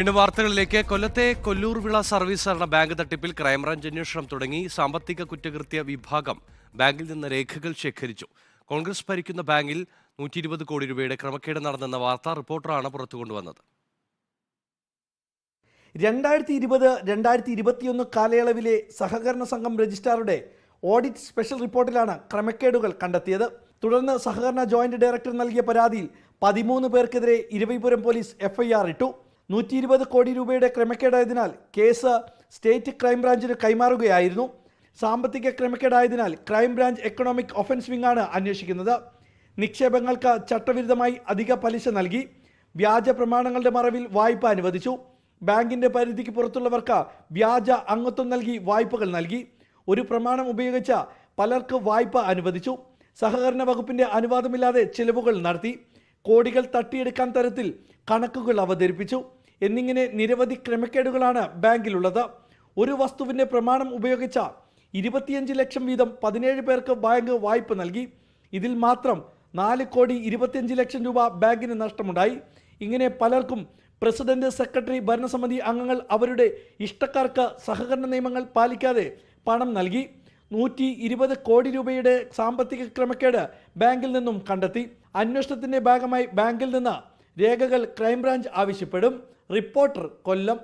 വീണ്ടും വാർത്തകളിലേക്ക്. കൊല്ലത്തെ കൊല്ലൂർ വിള സർവീസ് നടന്ന ബാങ്ക് തട്ടിപ്പിൽ ക്രൈംബ്രാഞ്ച് അന്വേഷണം തുടങ്ങി. സാമ്പത്തിക കുറ്റകൃത്യ വിഭാഗം ബാങ്കിൽ നിന്ന് രേഖകൾ ശേഖരിച്ചു. കോൺഗ്രസ് ഭരിക്കുന്ന ബാങ്കിൽ നൂറ്റി ഇരുപത് കോടി രൂപയുടെ ക്രമക്കേട് നടന്നെന്ന വാർത്താ റിപ്പോർട്ടറാണ് പുറത്തു കൊണ്ടുവന്നത് രണ്ടായിരത്തി ഇരുപത് രണ്ടായിരത്തി ഇരുപത്തിയൊന്ന് കാലയളവിലെ സഹകരണ സംഘം രജിസ്ട്രാറുടെ ഓഡിറ്റ് സ്പെഷ്യൽ റിപ്പോർട്ടിലാണ് ക്രമക്കേടുകൾ കണ്ടെത്തിയത്. തുടർന്ന് സഹകരണ ജോയിന്റ് ഡയറക്ടർ നൽകിയ പരാതിയിൽ പതിമൂന്ന് പേർക്കെതിരെ ഇരവിപുരം പോലീസ് എഫ്ഐആർ ഇട്ടു. നൂറ്റി ഇരുപത് കോടി രൂപയുടെ ക്രമക്കേടായതിനാൽ കേസ് സ്റ്റേറ്റ് ക്രൈംബ്രാഞ്ചിന് കൈമാറുകയായിരുന്നു. സാമ്പത്തിക ക്രമക്കേടായതിനാൽ ക്രൈംബ്രാഞ്ച് എക്കണോമിക് ഒഫൻസ് വിങ്ങാണ് അന്വേഷിക്കുന്നത്. നിക്ഷേപങ്ങൾക്ക് ചട്ടവിരുദ്ധമായി അധിക പലിശ നൽകി. വ്യാജ പ്രമാണങ്ങളുടെ മറവിൽ വായ്പ അനുവദിച്ചു. ബാങ്കിന്റെ പരിധിക്ക് പുറത്തുള്ളവർക്ക് വ്യാജ അംഗത്വം നൽകി വായ്പകൾ നൽകി. ഒരു പ്രമാണം ഉപയോഗിച്ച പലർക്ക് വായ്പ അനുവദിച്ചു. സഹകരണ വകുപ്പിന്റെ അനുവാദമില്ലാതെ ചെലവുകൾ നടത്തി. കോടികൾ തട്ടിയെടുക്കാൻ തരത്തിൽ കണക്കുകൾ അവതരിപ്പിച്ചു. എന്നിങ്ങനെ നിരവധി ക്രമക്കേടുകളാണ് ബാങ്കിലുള്ളത്. ഒരു വസ്തുവിന്റെ പ്രമാണം ഉപയോഗിച്ച ഇരുപത്തിയഞ്ച് ലക്ഷം വീതം പതിനേഴ് പേർക്ക് ബാങ്ക് വായ്പ നൽകി. ഇതിൽ മാത്രം നാല് കോടി ഇരുപത്തിയഞ്ച് ലക്ഷം രൂപ ബാങ്കിന് നഷ്ടമുണ്ടായി. ഇങ്ങനെ പലർക്കും പ്രസിഡന്റ് സെക്രട്ടറി ഭരണസമിതി അംഗങ്ങൾ അവരുടെ ഇഷ്ടക്കാർക്ക് സഹകരണ നിയമങ്ങൾ പാലിക്കാതെ പണം നൽകി. നൂറ്റി ഇരുപത് കോടി രൂപയുടെ സാമ്പത്തിക ക്രമക്കേട് ബാങ്കിൽ നിന്നും കണ്ടെത്തി. അന്വേഷണത്തിന്റെ ഭാഗമായി ബാങ്കിൽ നിന്ന് രേഖകൾ ക്രൈംബ്രാഞ്ച് ആവശ്യപ്പെടും. റിപ്പോർട്ടർ കൊല്ലം